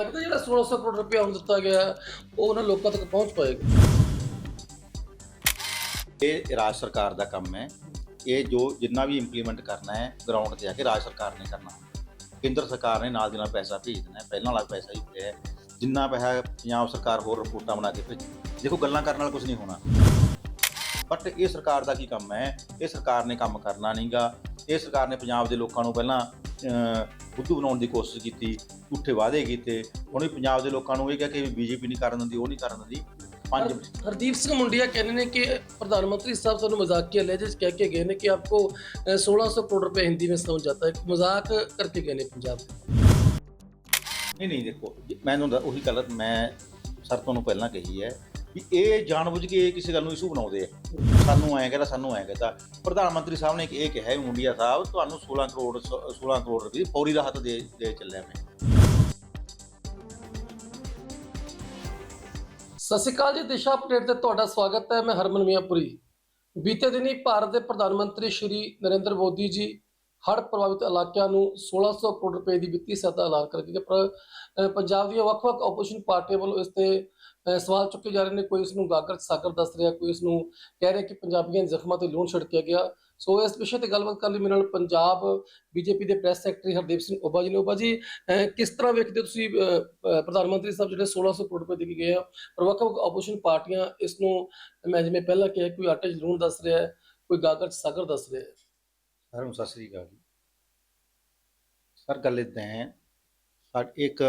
ਲੱਗਦਾ ਜਿਹੜਾ 1600 ਕਰੋੜ ਰੁਪਇਆ ਹੁਣ ਦਿੱਤਾ ਗਿਆ, ਉਹ ਉਹਨਾਂ ਲੋਕਾਂ ਤੱਕ ਪਹੁੰਚ ਪਾਏਗਾ। ਇਹ ਰਾਜ ਸਰਕਾਰ ਦਾ ਕੰਮ ਹੈ। ਇਹ ਜੋ ਜਿੰਨਾ ਵੀ ਇੰਪਲੀਮੈਂਟ ਕਰਨਾ ਹੈ ਗਰਾਊਂਡ ਤੇ ਆ ਕੇ ਰਾਜ ਸਰਕਾਰ ਨੇ ਕਰਨਾ। ਕੇਂਦਰ ਸਰਕਾਰ ਨੇ ਨਾਲ ਦੀ ਨਾਲ ਪੈਸਾ ਭੇਜ ਦੇਣਾ ਪਹਿਲਾਂ ਵਾਲਾ ਪੈਸਾ ਹੀ ਪਿਆ ਹੈ। ਜਿੰਨਾ ਪੈਸਾ ਪੰਜਾਬ ਸਰਕਾਰ ਹੋਰ ਰਿਪੋਰਟਾਂ ਬਣਾ ਕੇ ਭੇਜ। ਦੇਖੋ ਗੱਲਾਂ ਕਰਨ ਨਾਲ ਕੁਝ ਨਹੀਂ ਹੋਣਾ। ਬਟ ਇਹ ਸਰਕਾਰ ਦਾ ਕੀ ਕੰਮ ਹੈ? ਇਹ ਸਰਕਾਰ ਨੇ ਕੰਮ ਕਰਨਾ ਨਹੀਂਗਾ। ਇਹ ਸਰਕਾਰ ਨੇ ਪੰਜਾਬ ਦੇ ਲੋਕਾਂ ਨੂੰ ਪਹਿਲਾਂ ਬੁੱਧੂ ਬਣਾਉਣ ਦੀ ਕੋਸ਼ਿਸ਼ ਕੀਤੀ ਝੂਠੇ ਵਾਅਦੇ ਕੀਤੇ। ਹੁਣ ਵੀ ਪੰਜਾਬ ਦੇ ਲੋਕਾਂ ਨੂੰ ਇਹ ਕਿਹਾ ਕਿ ਬੀਜੇਪੀ ਨਹੀਂ ਕਰਨ ਦਿੰਦੀ ਉਹ ਨਹੀਂ ਕਰਨ ਦਿੰਦੀ। ਪੰਜ ਹਰਦੀਪ ਸਿੰਘ ਮੁੰਡੀਆ ਕਹਿੰਦੇ ਨੇ ਕਿ ਪ੍ਰਧਾਨ ਮੰਤਰੀ ਸਾਹਿਬ ਸਾਨੂੰ ਤੁਹਾਨੂੰ ਮਜ਼ਾਕੀਆ ਲਹਿਜੇ ਚ ਕਹਿ ਕੇ ਗਏ ਨੇ ਕਿ ਆਪਕੋ 1600 ਕਰੋੜ ਰੁਪਏ ਹਿੰਦੀ ਵਿੱਚ ਸਮਝ ਜਾਂਦਾ ਹੈ। ਮਜ਼ਾਕ ਕਰਕੇ ਗਏ ਨੇ ਪੰਜਾਬ। ਨਹੀਂ ਨਹੀਂ ਦੇਖੋ ਮੈਂ ਤੁਹਾਨੂੰ ਉਹੀ ਗੱਲ ਮੈਂ ਸਰ ਤੁਹਾਨੂੰ ਪਹਿਲਾਂ ਕਹੀ ਹੈ ਵੀ ਇਹ ਜਾਣਬੁੱਝ ਕੇ ਕਿਸੇ ਗੱਲ ਨੂੰ ਇਸ਼ੂ ਬਣਾਉਂਦੇ ਆ। ਸਾਨੂੰ ਐਂ ਕਹਿੰਦਾ, ਸਾਨੂੰ ਐਂ ਕਹਿੰਦਾ। ਪ੍ਰਧਾਨ ਮੰਤਰੀ ਸਾਹਿਬ ਨੇ ਇਹ ਕਿਹਾ ਹੈ, ਮੁੰਡਿਆ ਸਾਹਿਬ, ਤੁਹਾਨੂੰ 16 ਕਰੋੜ 16 ਕਰੋੜ ਰੁਪਏ ਫੌਰੀ ਰਾਹਤ ਦੇ ਦੇ ਚੱਲਿਆ ਮੈਂ। ਸਤਿ ਸ਼੍ਰੀ ਅਕਾਲ ਜੀ, ਦਿਸ਼ਾ ਅਪਡੇਟ ਤੇ ਤੁਹਾਡਾ ਸਵਾਗਤ ਹੈ। ਮੈਂ ਹਰਮਨ ਮੀਆਂਪੁਰੀ। ਬੀਤੇ ਦਿਨੀ ਭਾਰਤ ਦੇ ਪ੍ਰਧਾਨ ਮੰਤਰੀ ਸ਼੍ਰੀ ਨਰਿੰਦਰ ਮੋਦੀ ਜੀ ਹੜ੍ਹ ਪ੍ਰਭਾਵਿਤ ਇਲਾਕਿਆਂ ਨੂੰ 1600 ਕਰੋੜ ਰੁਪਏ ਦੀ ਵਿੱਤੀ ਸਹਾਇਤਾ ਦਾ ਐਲਾਨ ਕਰਕੇ ਪੰਜਾਬ ਦੀਆਂ ਵੱਖ-ਵੱਖ ਆਪੋਜੀਸ਼ਨ ਪਾਰਟੀਆਂ ਵੱਲੋਂ ਇਸ ਤੇ ਸਵਾਲ ਚੁੱਕੇ ਜਾ ਰਹੇ ਨੇ, ਕੋਈ ਇਸ ਨੂੰ ਗਾਗਰ, ਸਾਗਰ ਦੱਸ ਰਿਹਾ, ਕੋਈ ਇਸ ਨੂੰ ਕਹਿ ਰਿਹਾ ਕਿ ਪੰਜਾਬੀਆਂ ਦੇ ਜ਼ਖਮਾਂ ਤੇ ਲੂਣ ਛਿੜਕਿਆ ਗਿਆ। ਸੋ ਇਸ ਵਿਸ਼ੇ ਤੇ ਗੱਲਬਾਤ ਕਰਨ ਲਈ ਮੇਰੇ ਨਾਲ ਪੰਜਾਬ ਬੀਜੇਪੀ ਦੇ ਪ੍ਰੈਸ ਸੈਕਟਰੀ ਹਰਦੀਪ ਸਿੰਘ ਓਬਾ ਜੀ ਨੇ। ਓਬਾ ਜੀ ਕਿਸ ਤਰ੍ਹਾਂ ਵੇਖਦੇ ਤੁਸੀਂ ਪ੍ਰਧਾਨ ਮੰਤਰੀ ਸਾਹਿਬ ਜਿਹੜੇ 1600 ਕਰੋੜ ਰੁਪਏ ਦੇ ਗਏ ਆ ਪਰ ਵੱਖ-ਵੱਖ ਆਪੋਜੀਸ਼ਨ ਪਾਰਟੀਆਂ ਇਸ ਨੂੰ, ਮੈਂ ਜਿਵੇਂ ਪਹਿਲਾਂ ਕਿਹਾ, ਕੋਈ ਆਟੇ 'ਚ ਲੂਣ ਦੱਸ ਰਿਹਾ ਹੈ ਕੋਈ ਗਾਗਰ 'ਚ ਸਾਗਰ ਦੱਸ ਰਿਹਾ। ਹੈ ਸਰ ਸਤਿ ਸ੍ਰੀ ਅਕਾਲ ਸਰ, ਗੱਲ ਇਦਾਂ ਹੈ ਸਾਡ ਇੱਕ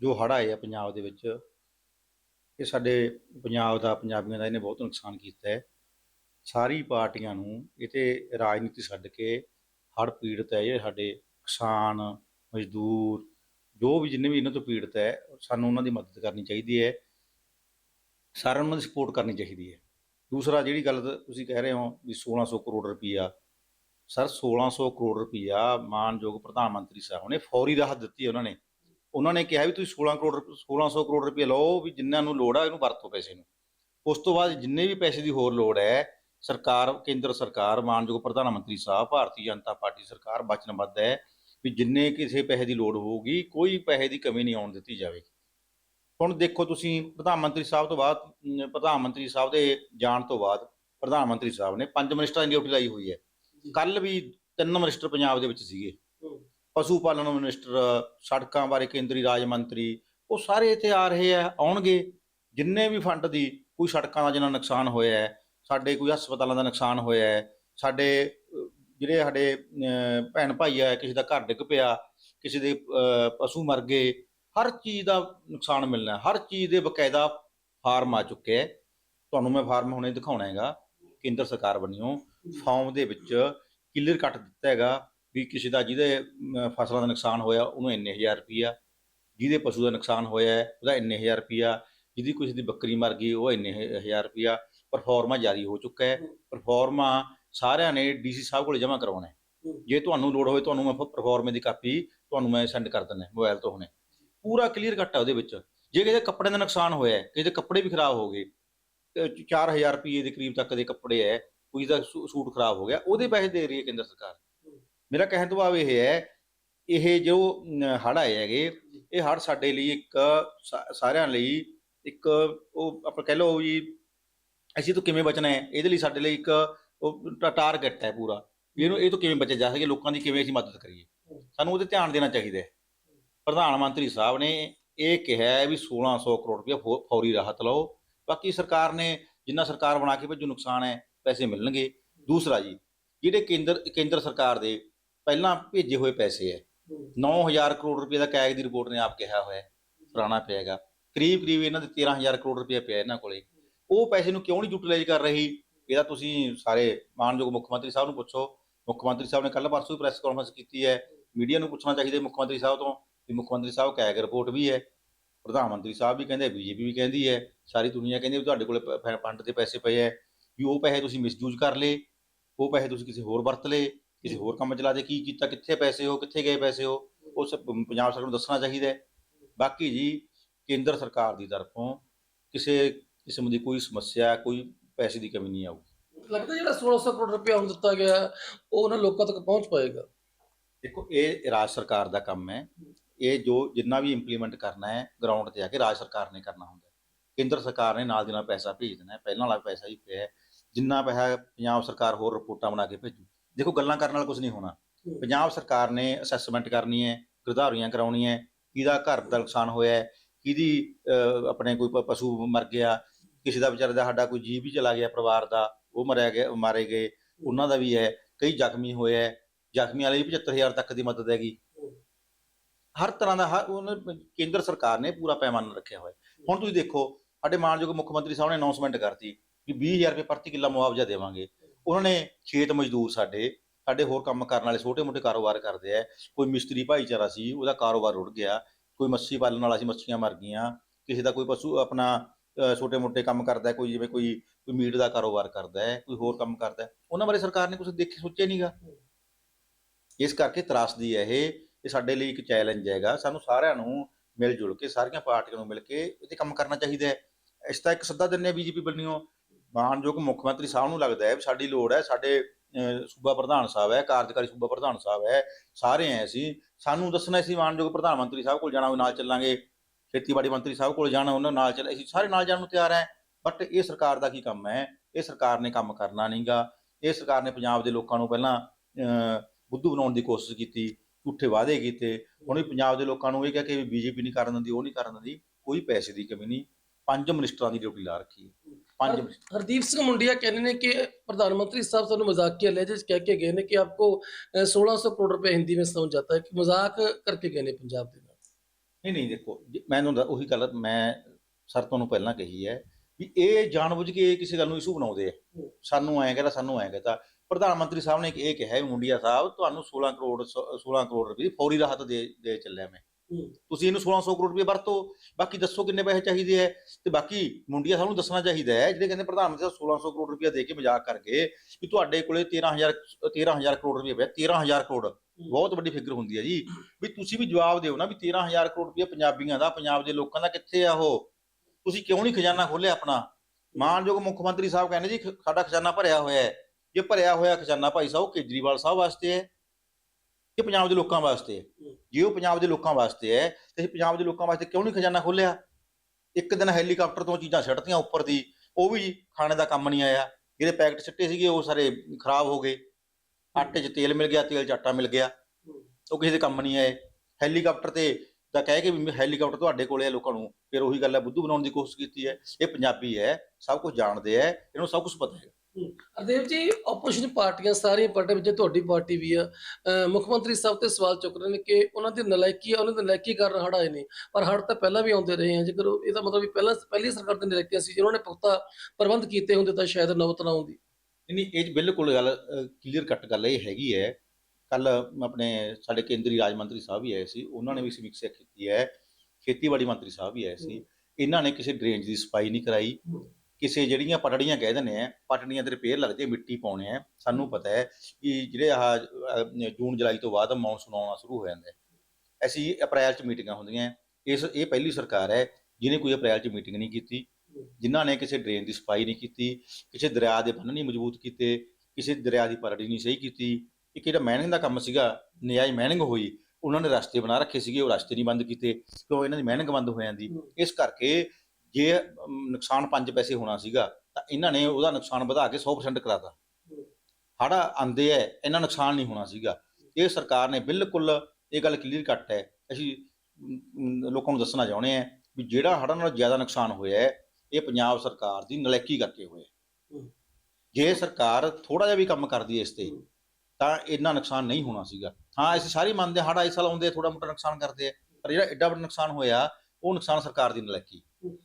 ਜੋ ਹੜ੍ਹ ਆਏ ਪੰਜਾਬ ਦੇ ਵਿੱਚ ਇਹ ਸਾਡੇ ਪੰਜਾਬ ਦਾ, ਪੰਜਾਬੀਆਂ ਦਾ ਇਹਨੇ ਬਹੁਤ ਨੁਕਸਾਨ ਕੀਤਾ ਹੈ। ਸਾਰੀ ਪਾਰਟੀਆਂ ਨੂੰ ਇਹ ਤੇ ਰਾਜਨੀਤੀ ਛੱਡ ਕੇ ਹੜ੍ਹ ਪੀੜਤ ਹੈ ਜਿਹੜੇ ਸਾਡੇ ਕਿਸਾਨ, ਮਜ਼ਦੂਰ, ਜੋ ਵੀ ਜਿੰਨੇ ਵੀ ਇਹਨਾਂ ਤੋਂ ਪੀੜਤ ਹੈ, ਸਾਨੂੰ ਉਹਨਾਂ ਦੀ ਮਦਦ ਕਰਨੀ ਚਾਹੀਦੀ ਹੈ। ਸਾਰਿਆਂ ਨੂੰ ਉਹਨਾਂ ਦੀ ਸਪੋਰਟ ਕਰਨੀ ਚਾਹੀਦੀ ਹੈ। ਦੂਸਰਾ ਜਿਹੜੀ ਗੱਲ ਤੁਸੀਂ ਕਹਿ ਰਹੇ ਹੋ ਵੀ 1600 ਕਰੋੜ ਰੁਪਈਆ। ਸਰ 1600 ਕਰੋੜ ਰੁਪਈਆ ਮਾਨਯੋਗ ਪ੍ਰਧਾਨ ਮੰਤਰੀ ਸਾਹਿਬ ਨੇ ਫੌਰੀ ਰਾਹਤ ਦਿੱਤੀ ਉਹਨਾਂ ਨੇ। ਉਹਨਾਂ ਨੇ ਕਿਹਾ ਵੀ ਤੁਸੀਂ 16 ਕਰੋੜ ਰੁਪ- 1600 ਕਰੋੜ ਰੁਪਈਆ ਲਓ ਵੀ ਜਿੰਨਾਂ ਨੂੰ ਲੋੜ ਆ ਇਹਨੂੰ ਵਰਤੋ ਪੈਸੇ ਨੂੰ। ਉਸ ਤੋਂ ਬਾਅਦ ਜਿੰਨੇ ਵੀ ਪੈਸੇ ਦੀ ਹੋਰ ਲੋੜ ਹੈ ਸਰਕਾਰ ਕੇਂਦਰ ਸਰਕਾਰ ਮਾਨਯੋਗ ਪ੍ਰਧਾਨ ਮੰਤਰੀ ਸਾਹਿਬ ਭਾਰਤੀ ਜਨਤਾ ਪਾਰਟੀ ਸਰਕਾਰ ਵਚਨਬੱਧ ਹੈ ਵੀ ਜਿੰਨੇ ਕਿਸੇ ਪੈਸੇ ਦੀ ਲੋੜ ਹੋਊਗੀ ਕੋਈ ਪੈਸੇ ਦੀ ਕਮੀ ਨਹੀਂ ਆਉਣ ਦਿੱਤੀ ਜਾਵੇਗੀ। ਹੁਣ ਦੇਖੋ ਤੁਸੀਂ ਪ੍ਰਧਾਨ ਮੰਤਰੀ ਸਾਹਿਬ ਤੋਂ ਬਾਅਦ ਅਮ, ਪ੍ਰਧਾਨ ਮੰਤਰੀ ਸਾਹਿਬ ਦੇ ਜਾਣ ਤੋਂ ਬਾਅਦ ਪ੍ਰਧਾਨ ਮੰਤਰੀ ਸਾਹਿਬ ਨੇ ਪੰਜ ਮਿਨਿਸਟਰਾਂ ਦੀ ਡਿਊਟੀ ਲਾਈ ਹੋਈ ਹੈ। ਕੱਲ ਵੀ ਤਿੰਨ ਮਿਨਿਸਟਰ ਪੰਜਾਬ ਦੇ ਵਿੱਚ ਸੀਗੇ। ਪਸ਼ੂ ਪਾਲਣ ਮਿਨਿਸਟਰ ਸੜਕਾਂ ਬਾਰੇ ਕੇਂਦਰੀ ਰਾਜ ਮੰਤਰੀ, ਉਹ ਸਾਰੇ ਇੱਥੇ ਆ ਰਹੇ ਆ, ਆਉਣਗੇ। ਜਿੰਨੇ ਵੀ ਫੰਡ ਦੀ ਕੋਈ ਸੜਕਾਂ ਦਾ ਜਿੰਨਾ ਨੁਕਸਾਨ ਹੋਇਆ ਹੈ, ਸਾਡੇ ਕੋਈ ਹਸਪਤਾਲਾਂ ਦਾ ਨੁਕਸਾਨ ਹੋਇਆ ਹੈ, ਸਾਡੇ ਜਿਹੜੇ ਸਾਡੇ ਭੈਣ ਭਾਈ ਆ, ਕਿਸੇ ਦਾ ਘਰ ਡਿੱਗ ਪਿਆ, ਕਿਸੇ ਦੇ ਪਸ਼ੂ ਮਰ ਗਏ, ਹਰ ਚੀਜ਼ ਦਾ ਨੁਕਸਾਨ ਮਿਲਣਾ ਹਰ ਚੀਜ਼ ਦੇ ਬਕਾਇਦਾ ਫਾਰਮ ਆ ਚੁੱਕੇ ਹੈ। ਤੁਹਾਨੂੰ ਮੈਂ ਫਾਰਮ ਹੁਣੇ ਦਿਖਾਉਣਾ ਹੈਗਾ। ਕੇਂਦਰ ਸਰਕਾਰ ਵੱਲੋਂ ਫਾਰਮ ਦੇ ਵਿੱਚ ਕਲੀਅਰ ਕੱਟ ਦਿੱਤਾ ਹੈਗਾ। ਵੀ ਕਿਸੇ ਦਾ ਜਿਹਦੇ ਫਸਲਾਂ ਦਾ ਨੁਕਸਾਨ ਹੋਇਆ, ਉਹਨੂੰ ਇੰਨੇ ਹਜ਼ਾਰ ਰੁਪਈਆ ਜਿਹਦੇ ਪਸ਼ੂ ਦਾ ਨੁਕਸਾਨ ਹੋਇਆ, ਉਹਦਾ ਇੰਨੇ ਹਜ਼ਾਰ ਰੁਪਈਆ ਜਿਹਦੀ ਕਿਸੇ ਦੀ ਬੱਕਰੀ ਮਰ ਗਈ, ਉਹ ਇੰਨੇ ਹਜ਼ਾਰ ਰੁਪਈਆ ਪਰਫਾਰਮਾ ਜਾਰੀ ਹੋ ਚੁੱਕਾ ਹੈ। ਪਰਫਾਰਮਾ ਸਾਰਿਆਂ ਨੇ ਡੀਸੀ ਸਾਹਿਬ ਕੋਲ ਜਮ੍ਹਾਂ ਕਰਵਾਉਣਾ ਹੈ ਜੇ ਤੁਹਾਨੂੰ ਲੋੜ ਹੋਵੇ, ਤੁਹਾਨੂੰ ਮੈਂ ਪਰਫਾਰਮੇ ਦੀ ਕਾਪੀ ਤੁਹਾਨੂੰ ਮੈਂ ਸੈਂਡ ਕਰ ਦਿੰਦਾ, ਮੋਬਾਈਲ ਤੋਂ ਹੁਣੇ। ਪੂਰਾ ਕਲੀਅਰ ਕੱਟ ਹੈ ਉਹਦੇ ਵਿੱਚ। ਜੇ ਕਿਸੇ ਦੇ ਕੱਪੜੇ ਦਾ ਨੁਕਸਾਨ ਹੋਇਆ ਹੈ ਕਿਸੇ ਦੇ ਕੱਪੜੇ ਵੀ ਖਰਾਬ ਹੋ ਗਏ 4000 ਰੁਪਏ ਦੇ ਕਰੀਬ ਤੱਕ ਦੇ ਕੱਪੜੇ ਹੈ, ਕੋਈ ਦਾ ਸੂ- ਸੂਟ ਖਰਾਬ ਹੋ ਗਿਆ, ਉਹਦੇ ਪੈਸੇ ਦੇ ਰਹੀ ਹੈ ਕੇਂਦਰ ਸਰਕਾਰ। ਮੇਰਾ ਕਹਿਣ ਤੋਂ ਭਾਵ ਇਹ ਹੈ, ਇਹ ਜੋ ਹੜ ਆਏ ਹੈਗੇ, ਇਹ ਹੜ ਸਾਡੇ ਲਈ ਇੱਕ ਸਾਰਿਆਂ ਲਈ ਇੱਕ, ਉਹ ਆਪਾਂ ਕਹਿ ਲਓ ਜੀ ਅਸੀਂ ਤੋਂ ਕਿਵੇਂ ਬਚਣਾ ਹੈ, ਇਹਦੇ ਲਈ ਸਾਡੇ ਲਈ ਇੱਕ, ਉਹ ਟਾਰਗੇਟ ਹੈ ਪੂਰਾ, ਵੀ ਇਹਨੂੰ, ਇਹ ਤੋਂ ਕਿਵੇਂ ਬਚਿਆ ਜਾ ਸਕੇ, ਲੋਕਾਂ ਦੀ ਕਿਵੇਂ ਅਸੀਂ ਮਦਦ ਕਰੀਏ। ਸਾਨੂੰ ਉਹਦੇ ਧਿਆਨ ਦੇਣਾ ਚਾਹੀਦਾ ਹੈ। ਪ੍ਰਧਾਨ ਮੰਤਰੀ ਸਾਹਿਬ ਨੇ ਇਹ ਕਿਹਾ ਹੈ ਵੀ 1600 ਕਰੋੜ ਰੁਪਏ ਫੌ- ਫੌਰੀ ਰਾਹਤ ਲਓ, ਬਾਕੀ ਸਰਕਾਰ ਨੇ ਜਿੰਨਾ ਸਰਕਾਰ ਬਣਾ ਕੇ ਭੇਜੂ, ਨੁਕਸਾਨ ਹੈ, ਪੈਸੇ ਮਿਲਣਗੇ। ਦੂਸਰਾ ਜੀ, ਜਿਹੜੇ ਕੇਂਦਰ ਕੇਂਦਰ ਸਰਕਾਰ ਦੇ ਪਹਿਲਾਂ ਭੇਜੇ ਹੋਏ ਪੈਸੇ ਹੈ। 9000 ਕਰੋੜ ਰੁਪਏ ਦਾ ਕੈਗ ਦੀ ਰਿਪੋਰਟ ਨੇ ਆਪ ਕਿਹਾ ਹੋਇਆ ਹੈ। ਪੁਰਾਣਾ ਪਿਆਗਾ। ਕਰੀਬ ਕਰੀਬ ਇਹਨਾਂ ਦੇ 13000 ਕਰੋੜ ਰੁਪਏ ਪਿਆ ਇਹਨਾਂ ਕੋਲੇ। ਉਹ ਪੈਸੇ ਨੂੰ ਕਿਉਂ ਨਹੀਂ ਯੂਟਿਲਾਈਜ਼ ਕਰ ਰਹੀ? ਇਹਦਾ ਤੁਸੀਂ ਸਾਰੇ ਮਾਨਯੋਗ ਮੁੱਖ ਮੰਤਰੀ ਸਾਹਿਬ ਨੂੰ ਪੁੱਛੋ। ਮੁੱਖ ਮੰਤਰੀ ਸਾਹਿਬ ਨੇ ਕੱਲ ਪਰਸੋਂ ਹੀ ਪ੍ਰੈਸ ਕਾਨਫਰੰਸ ਕੀਤੀ ਹੈ। ਮੀਡੀਆ ਨੂੰ ਪੁੱਛਣਾ ਚਾਹੀਦਾ ਮੁੱਖ ਮੰਤਰੀ ਸਾਹਿਬ ਤੋਂ ਵੀ ਮੁੱਖ ਮੰਤਰੀ ਸਾਹਿਬ ਕੈਗ ਰਿਪੋਰਟ ਵੀ ਹੈ। ਪ੍ਰਧਾਨ ਮੰਤਰੀ ਸਾਹਿਬ ਵੀ ਕਹਿੰਦੇ ਬੀਜੇਪੀ ਵੀ ਕਹਿੰਦੀ ਹੈ। ਸਾਰੀ ਦੁਨੀਆ ਕਹਿੰਦੀ ਵੀ ਤੁਹਾਡੇ ਕੋਲੇ ਫੰਡ ਦੇ ਪੈਸੇ ਪਏ ਹੈ। ਵੀ ਉਹ ਪੈਸੇ ਤੁਸੀਂ ਮਿਸਯੂਜ਼ ਕਰ ਲਏ। ਉਹ ਪੈਸੇ ਤੁਸੀਂ ਕਿਸੇ ਹੋਰ ਵਰਤ ਲਏ। ਕਿਸੇ ਹੋਰ ਕੰਮ ਚਲਾ ਦੇ ਕੀ ਕੀਤਾ ਕਿੱਥੇ ਪੈਸੇ ਹੋ ਕਿੱਥੇ ਗਏ ਪੈਸੇ ਹੋ ਉਹ ਸਭ ਪੰਜਾਬ ਸਰਕਾਰ ਨੂੰ ਦੱਸਣਾ ਚਾਹੀਦਾ ਹੈ। ਬਾਕੀ ਜੀ ਕੇਂਦਰ ਸਰਕਾਰ ਦੀ ਤਰਫੋਂ ਕਿਸੇ ਕਿਸਮ ਦੀ ਕੋਈ ਸਮੱਸਿਆ ਕੋਈ ਪੈਸੇ ਦੀ ਕਮੀ ਨਹੀਂ ਆਊਗੀ। ਲੱਗਦਾ ਜਿਹੜਾ 1600 ਕਰੋੜ ਰੁਪਇਆ ਹੁਣ ਦਿੱਤਾ ਗਿਆ ਉਹ ਉਹਨਾਂ ਲੋਕਾਂ ਤੱਕ ਪਹੁੰਚ ਪਾਏਗਾ? ਦੇਖੋ ਇਹ ਰਾਜ ਸਰਕਾਰ ਦਾ ਕੰਮ ਹੈ। ਇਹ ਜੋ ਜਿੰਨਾ ਵੀ ਇੰਪਲੀਮੈਂਟ ਕਰਨਾ ਹੈ ਗਰਾਊਂਡ ਤੇ ਜਾ ਕੇ ਰਾਜ ਸਰਕਾਰ ਨੇ ਕਰਨਾ ਹੁੰਦਾ ਹੈ। ਕੇਂਦਰ ਸਰਕਾਰ ਨੇ ਨਾਲ ਦੀ ਨਾਲ ਪੈਸਾ ਭੇਜ ਦੇਣਾ ਹੈ। ਪਹਿਲਾਂ ਵਾਲਾ ਪੈਸਾ ਹੀ ਪਿਆ ਜਿੰਨਾ ਪੈਸਾ ਪੰਜਾਬ ਸਰਕਾਰ ਹੋਰ ਰਿਪੋਰਟਾਂ ਬਣਾ ਕੇ ਭੇਜੂ ਦੇਖੋ ਗੱਲਾਂ ਕਰਨ ਨਾਲ ਕੁਝ ਨਹੀਂ ਹੋਣਾ। ਪੰਜਾਬ ਸਰਕਾਰ ਨੇ ਅਸੈਸਮੈਂਟ ਕਰਨੀ ਹੈ ਗਿਰਦਾਵਰੀਆਂ ਕਰਾਉਣੀਆਂ ਹੈ ਕਿਹਦਾ ਘਰ ਦਾ ਨੁਕਸਾਨ ਹੋਇਆ ਹੈ ਕਿਹਦੀ ਆਪਣੇ ਕੋਈ ਪਸ਼ੂ ਮਰ ਗਿਆ ਕਿਸੇ ਦਾ ਵਿਚਾਰੇ ਦਾ ਸਾਡਾ ਕੋਈ ਜੀਵ ਵੀ ਚਲਾ ਗਿਆ ਪਰਿਵਾਰ ਦਾ ਉਹ ਮਰਿਆ ਗਿਆ ਮਾਰੇ ਗਏ ਉਹਨਾਂ ਦਾ ਵੀ ਹੈ ਕਈ ਜ਼ਖਮੀ ਹੋਏ ਹੈ ਜ਼ਖਮੀ ਵਾਲੇ ਵੀ 75000 ਤੱਕ ਦੀ ਮਦਦ ਹੈਗੀ ਹਰ ਤਰ੍ਹਾਂ ਦਾ ਹਰ ਉਹਨੇ ਕੇਂਦਰ ਸਰਕਾਰ ਨੇ ਪੂਰਾ ਪੈਮਾਨਾ ਰੱਖਿਆ ਹੋਇਆ। ਹੁਣ ਤੁਸੀਂ ਦੇਖੋ ਸਾਡੇ ਮਾਨਯੋਗ ਮੁੱਖ ਮੰਤਰੀ ਸਾਹਿਬ ਨੇ ਅਨਾਉਂਸਮੈਂਟ ਕਰਤੀ ਕਿ 20000 ਰੁਪਏ ਪ੍ਰਤੀ ਕਿੱਲਾ ਮੁਆਵਜ਼ਾ ਦੇਵਾਂਗੇ ਉਹਨਾਂ ਨੇ ਖੇਤ ਮਜ਼ਦੂਰ ਸਾਡੇ ਸਾਡੇ ਹੋਰ ਕੰਮ ਕਰਨ ਵਾਲੇ ਛੋਟੇ-ਮੋਟੇ ਕਾਰੋਬਾਰ ਕਰਦੇ ਆ। ਕੋਈ ਮਿਸਤਰੀ ਭਾਈਚਾਰਾ ਸੀ, ਉਹਦਾ ਕਾਰੋਬਾਰ ਰੁੜ ਗਿਆ। ਕੋਈ ਮੱਛੀ ਪਾਲਣ ਵਾਲਾ ਸੀ, ਮੱਛੀਆਂ ਮਰ ਗਈਆਂ। ਕਿਸੇ ਦਾ ਕੋਈ ਪਸ਼ੂ ਆਪਣਾ ਛੋਟੇ-ਮੋਟੇ ਕੰਮ ਕਰਦਾ ਕੋਈ ਜਿਵੇਂ ਕੋਈ ਕੋਈ ਮੀਟ ਦਾ ਕਾਰੋਬਾਰ ਕਰਦਾ ਹੈ, ਕੋਈ ਹੋਰ ਕੰਮ ਕਰਦਾ ਉਹਨਾਂ ਬਾਰੇ ਸਰਕਾਰ ਨੇ ਕੁਝ ਦੇਖੇ ਸੋਚਿਆ ਨਹੀਂਗਾ ਇਸ ਕਰਕੇ ਤਰਾਸਦੀ ਹੈ ਇਹ ਇਹ ਸਾਡੇ ਲਈ ਇੱਕ ਚੈਲੰਜ ਹੈਗਾ। ਸਾਨੂੰ ਸਾਰਿਆਂ ਨੂੰ ਮਿਲ ਜੁਲ ਕੇ, ਸਾਰੀਆਂ ਪਾਰਟੀਆਂ ਨੂੰ ਮਿਲ ਕੇ ਇਹ ਤੇ ਕੰਮ ਕਰਨਾ ਚਾਹੀਦਾ ਹੈ। ਇਸ ਤਾਂ ਇੱਕ ਸੱਦਾ ਦਿੰਨੇ ਬੀਜੇਪੀ ਬੰਨਿਓ ਮਾਨਯੋਗ ਮੁੱਖ ਮੰਤਰੀ ਸਾਹਿਬ ਨੂੰ ਲੱਗਦਾ ਹੈ ਵੀ ਸਾਡੀ ਲੋੜ ਹੈ, ਸਾਡੇ ਸੂਬਾ ਪ੍ਰਧਾਨ ਸਾਹਿਬ ਹੈ, ਕਾਰਜਕਾਰੀ ਸੂਬਾ ਪ੍ਰਧਾਨ ਸਾਹਿਬ ਹੈ, ਸਾਰੇ ਐ ਅਸੀਂ। ਸਾਨੂੰ ਦੱਸਣਾ ਸੀ ਮਾਨਯੋਗ ਪ੍ਰਧਾਨ ਮੰਤਰੀ ਸਾਹਿਬ ਕੋਲ ਜਾਣਾ, ਉਹ ਨਾਲ ਚੱਲਾਂਗੇ। ਖੇਤੀਬਾੜੀ ਮੰਤਰੀ ਸਾਹਿਬ ਕੋਲ ਜਾਣਾ, ਉਹਨਾਂ ਨਾਲ ਚੱਲ, ਅਸੀਂ ਸਾਰੇ ਨਾਲ ਜਾਣ ਨੂੰ ਤਿਆਰ ਹੈ। ਬਟ ਇਹ ਸਰਕਾਰ ਦਾ ਕੀ ਕੰਮ ਹੈ? ਇਹ ਸਰਕਾਰ ਨੇ ਕੰਮ ਕਰਨਾ ਨਹੀਂਗਾ ਇਹ ਸਰਕਾਰ ਨੇ ਪੰਜਾਬ ਦੇ ਲੋਕਾਂ ਨੂੰ ਪਹਿਲਾਂ ਬੁੱਧੂ ਬਣਾਉਣ ਦੀ ਕੋਸ਼ਿਸ਼ ਕੀਤੀ, ਝੂਠੇ ਵਾਅਦੇ ਕੀਤੇ। ਹੁਣ ਵੀ ਪੰਜਾਬ ਦੇ ਲੋਕਾਂ ਨੂੰ ਇਹ ਕਹਿ ਕੇ ਵੀ ਬੀਜੇਪੀ ਨਹੀਂ ਕਰਨ ਦਿੰਦੀ, ਉਹ ਨਹੀਂ ਕਰਨ ਦਿੰਦੀ, ਕੋਈ ਪੈਸੇ ਦੀ ਕਮੀ ਨਹੀਂ ਪੰਜ ਮਿਨਿਸਟਰਾਂ ਦੀ ਡਿਊਟੀ ਲਾ ਰੱਖੀ ਹੈ। ਪੰਜ हरदीप सिंह मुंडिया कह रहे हैं कि प्रधानमंत्री साहब सानू मजाकिया लहजे च कह के गए ने कि आपको सोलह सौ करोड़ रुपए हिंदी में समझ जाता है कि मजाक करके गए ने पंजाब ਦੇ ਨਾਲ। ਨਹੀਂ ਨਹੀਂ ਦੇਖੋ ਮੈਂ ਤੁਹਾਨੂੰ ਉਹੀ ਗੱਲ ਮੈਂ ਸਰ ਤੁਹਾਨੂੰ ਪਹਿਲਾਂ ਕਹੀ ਹੈ ਵੀ ਇਹ ਜਾਣ ਜਾਣਬੁੱਝ ਕੇ ਕਿਸੇ ਗੱਲ ਨੂੰ ਇਸ਼ੂ ਬਣਾਉਂਦੇ ਆ। ਸਾਨੂੰ ਐਂ ਕਹਿੰਦਾ ਸਾਨੂੰ ਐਂ ਕਹਿੰਦਾ ਪ੍ਰਧਾਨ ਮੰਤਰੀ ਸਾਹਿਬ ਨੇ ਇਹ ਕਿਹਾ ਵੀ ਮੁੰਡਿਆ ਸਾਹਿਬ ਤੁਹਾਨੂੰ 16 ਕਰੋੜ ਸ- 16 ਕਰੋੜ ਰੁਪਏ ਦੀ ਫੌਰੀ ਰਾਹਤ ਦੇ ਦੇ ਚੱਲਿਆ ਮੈਂ। ਤੁਸੀਂ ਇਹਨੂੰ 1600 ਕਰੋੜ ਰੁਪਏ ਵਰਤੋ ਬਾਕੀ ਦੱਸੋ ਕਿੰਨੇ ਪੈਸੇ ਚਾਹੀਦੇ ਹੈ ਤੇ ਬਾਕੀ ਮੁੰਡਿਆ ਸਾਹਿਬ ਨੂੰ ਦੱਸਣਾ ਚਾਹੀਦਾ ਹੈ ਜਿਹੜੇ ਕਹਿੰਦੇ ਪ੍ਰਧਾਨ ਮੰਤਰੀ ਸਾਹਿਬ 1600 ਕਰੋੜ ਰੁਪਏ ਦੇ ਕੇ ਮਜ਼ਾਕ ਕਰਕੇ ਵੀ ਤੁਹਾਡੇ ਕੋਲੇ 13000 13000 ਕਰੋੜ ਰੁਪਏ ਪਿਆ 13000 ਕਰੋੜ। ਬਹੁਤ ਵੱਡੀ ਫਿਗਰ ਹੁੰਦੀ ਹੈ ਜੀ। ਵੀ ਤੁਸੀਂ ਵੀ ਜਵਾਬ ਦਿਓ ਨਾ ਵੀ 13000 ਕਰੋੜ ਰੁਪਏ ਪੰਜਾਬੀਆਂ ਦਾ ਪੰਜਾਬ ਦੇ ਲੋਕਾਂ ਦਾ ਕਿੱਥੇ ਆ ਉਹ? ਤੁਸੀਂ ਕਿਉਂ ਨਹੀਂ ਖਜ਼ਾਨਾ ਖੋਲਿਆ ਆਪਣਾ? ਮਾਨਯੋਗ ਮੁੱਖ ਮੰਤਰੀ ਸਾਹਿਬ ਕਹਿੰਦੇ ਜੀ ਸਾਡਾ ਖਜ਼ਾਨਾ ਭਰਿਆ ਹੋਇਆ ਹੈ ਜੇ ਭਰਿਆ ਹੋਇਆ ਖਜ਼ਾਨਾ ਭਾਈ ਸਾਹਿਬ ਕੇਜਰੀਵਾਲ ਸਾਹਿਬ ਵਾਸਤੇ ਹੈ ਕਿ ਪੰਜਾਬ ਦੇ ਲੋਕਾਂ ਵਾਸਤੇ ਹੈ। ਜੇ ਉਹ ਪੰਜਾਬ ਦੇ ਲੋਕਾਂ ਵਾਸਤੇ ਹੈ ਤੇ ਅਸੀਂ ਪੰਜਾਬ ਦੇ ਲੋਕਾਂ ਵਾਸਤੇ ਕਿਉਂ ਨਹੀਂ ਖਜ਼ਾਨਾ ਖੋਲਿਆ ਇੱਕ ਦਿਨ ਹੈਲੀਕਾਪਟਰ ਤੋਂ ਚੀਜ਼ਾਂ ਛੱਡਤੀਆਂ ਉੱਪਰ ਦੀ ਉਹ ਵੀ ਖਾਣੇ ਦਾ ਕੰਮ ਨਹੀਂ ਆਇਆ। ਜਿਹੜੇ ਪੈਕਟ ਸਿੱਟੇ ਸੀਗੇ ਉਹ ਸਾਰੇ ਖਰਾਬ ਹੋ ਗਏ। ਆਟੇ 'ਚ ਤੇਲ ਮਿਲ ਗਿਆ ਤੇਲ 'ਚ ਆਟਾ ਮਿਲ ਗਿਆ। ਉਹ ਕਿਸੇ ਦੇ ਕੰਮ ਨਹੀਂ ਆਏ। ਹੈਲੀਕਾਪਟਰ ਤੇ ਤਾਂ ਕਹਿ ਕੇ ਵੀ ਹੈਲੀਕਾਪਟਰ ਤੁਹਾਡੇ ਕੋਲੇ ਆ ਲੋਕਾਂ ਨੂੰ ਫਿਰ ਉਹੀ ਗੱਲ ਹੈ ਬੁੱਧੂ ਬਣਾਉਣ ਦੀ ਕੋਸ਼ਿਸ਼ ਕੀਤੀ ਹੈ। ਇਹ ਪੰਜਾਬੀ ਹੈ ਸਭ ਕੁਝ ਜਾਣਦੇ ਹੈ ਇਹਨੂੰ ਸਭ ਕੁਝ ਪਤਾ ਹੈ। ਹਰਦੇਵ ਜੀ ਆਪੋਜੀਸ਼ਨ ਪਾਰਟੀਆਂ ਸਾਰੀਆਂ ਪਾਰਟੀਆਂ ਵਿੱਚ ਤੁਹਾਡੀ ਪਾਰਟੀ ਵੀ ਆ। ਮੁੱਖ ਮੰਤਰੀ ਸਾਹਿਬ ਤੇ ਸਵਾਲ ਚੁੱਕ ਰਹੇ ਨੇ ਕਿ ਉਹਨਾਂ ਦੀ ਨਲਾਇਕੀ ਆ ਉਹਨਾਂ ਦੀ ਨਲਾਇਕੀ ਕਾਰਨ ਹੜ੍ਹ ਆਏ ਨੇ। ਪਰ ਹੜ੍ਹ ਤਾਂ ਪਹਿਲਾਂ ਵੀ ਆਉਂਦੇ ਰਹੇ ਆ। ਜੇਕਰ ਉਹ- ਇਹਦਾ ਮਤਲਬ ਵੀ ਪਹਿਲਾਂ ਪਹਿਲੀ ਸਰਕਾਰ ਦੀ ਨਲਾਇਕੀਆਂ ਸੀ ਜਿਨ੍ਹਾਂ ਨੇ ਪੁਖਤਾ ਪ੍ਰਬੰਧ ਕੀਤੇ ਹੁੰਦੇ ਤਾਂ ਸ਼ਾਇਦ ਨੌਬਤ ਨਾ ਆਉਂਦੀ ਨਹੀਂ ਇਹ 'ਚ ਬਿਲਕੁਲ ਗੱਲ ਕਲੀਅਰ ਕੱਟ ਗੱਲ ਇਹ ਹੈਗੀ ਹੈ। ਕੱਲ ਆਪਣੇ ਸਾਡੇ ਕੇਂਦਰੀ ਰਾਜ ਮੰਤਰੀ ਸਾਹਿਬ ਵੀ ਆਏ ਸੀ। ਉਹਨਾਂ ਨੇ ਵੀ ਸਮੀਖਿਆ ਕੀਤੀ ਹੈ। ਖੇਤੀਬਾੜੀ ਮੰਤਰੀ ਸਾਹਿਬ ਵੀ ਆਏ ਸੀ। ਇਹਨਾਂ ਨੇ ਕਿਸੇ ਡਰੇਨਜ ਦੀ ਸਫ਼ਾਈ ਨਹੀਂ ਕਰਾਈ। ਕਿਸੇ ਜਿਹੜੀਆਂ ਪਟੜੀਆਂ ਕਹਿ ਦਿੰਦੇ ਆ ਪਟੜੀਆਂ ਤੇ ਰਿਪੇਅਰ ਲੱਗਦੀ ਹੈ ਮਿੱਟੀ ਪਾਉਣੇ ਆ। ਸਾਨੂੰ ਪਤਾ ਹੈ ਕਿ ਜਿਹੜੇ ਅਹ, ਜੂਨ ਜੁਲਾਈ ਤੋਂ ਬਾਅਦ ਮੌਨਸੂਨ ਆਉਣਾ ਸ਼ੁਰੂ ਹੋ ਜਾਂਦਾ ਹੈ ਅਸੀਂ ਅਪ੍ਰੈਲ 'ਚ ਮੀਟਿੰਗਾਂ ਹੁੰਦੀਆਂ ਇਸ ਇਹ ਪਹਿਲੀ ਸਰਕਾਰ ਹੈ ਜਿਹਨੇ ਕੋਈ ਅਪ੍ਰੈਲ 'ਚ ਮੀਟਿੰਗ ਨਹੀਂ ਕੀਤੀ। ਜਿਨ੍ਹਾਂ ਨੇ ਕਿਸੇ ਡਰੇਨ ਦੀ ਸਫ਼ਾਈ ਨਹੀਂ ਕੀਤੀ ਕਿਸੇ ਦਰਿਆ ਦੇ ਬੰਨ ਨਹੀਂ ਮਜ਼ਬੂਤ ਕੀਤੇ ਕਿਸੇ ਦਰਿਆ ਦੀ ਪਰੜੀ ਨਹੀਂ ਸਹੀ ਕੀਤੀ। ਇੱਕ ਜਿਹੜਾ ਮਾਈਨਿੰਗ ਦਾ ਕੰਮ ਸੀਗਾ ਨਜਾਇਜ਼ ਮਾਈਨਿੰਗ ਹੋਈ ਉਹਨਾਂ ਨੇ ਰਸਤੇ ਬਣਾ ਰੱਖੇ ਸੀਗੇ ਉਹ ਰਸਤੇ ਨਹੀਂ ਬੰਦ ਕੀਤੇ ਕਿਉਂ? ਇਹਨਾਂ ਦੀ ਮਾਈਨਿੰਗ ਬੰਦ ਹੋ ਜਾਂਦੀ। ਇਸ ਕਰਕੇ ਜੇ ਨੁਕਸਾਨ 5 ਪੈਸੇ ਹੋਣਾ ਸੀਗਾ ਤਾਂ ਇਹਨਾਂ ਨੇ ਉਹਦਾ ਨੁਕਸਾਨ ਵਧਾ ਕੇ 100% ਕਰਾਤਾ। ਹੜਾ ਆਂਦੇ ਐ ਇਹਨਾਂ ਨੁਕਸਾਨ ਨਹੀਂ ਹੋਣਾ ਸੀਗਾ। ਇਹ ਸਰਕਾਰ ਨੇ ਬਿਲਕੁਲ ਇਹ ਗੱਲ ਕਲੀਅਰ ਕੱਟ ਹੈ ਅਸੀਂ ਲੋਕਾਂ ਨੂੰ ਦੱਸਣਾ ਚਾਹੁੰਦੇ ਆ ਵੀ ਜਿਹੜਾ ਹੜ੍ਹਾਂ ਨਾਲ ਜ਼ਿਆਦਾ ਨੁਕਸਾਨ ਹੋਇਆ ਹੈ ਇਹ ਪੰਜਾਬ ਸਰਕਾਰ ਦੀ ਨਲੈਕੀ ਕਰਕੇ ਹੋਇਆ। ਜੇ ਸਰਕਾਰ ਥੋੜਾ ਜਿਹਾ ਵੀ ਕੰਮ ਕਰਦੀ ਇਸ ਤੇ ਤਾਂ ਇੰਨਾ ਨੁਕਸਾਨ ਨਹੀਂ ਹੋਣਾ ਸੀਗਾ। ਹਾਂ ਅਸੀਂ ਸਾਰੇ ਮੰਨਦੇ ਹਾਂ, ਹੜ੍ਹ ਇਸ ਸਾਲ ਆਉਂਦੇ ਥੋੜਾ ਮੋਟਾ ਨੁਕਸਾਨ ਕਰਦੇ ਆ ਪਰ ਜਿਹੜਾ ਐਡਾ ਵੱਡਾ ਨੁਕਸਾਨ ਹੋਇਆ ਉਹ ਨੁਕਸਾਨ ਸਰਕਾਰ ਦੀ ਨਲਾਇਕੀ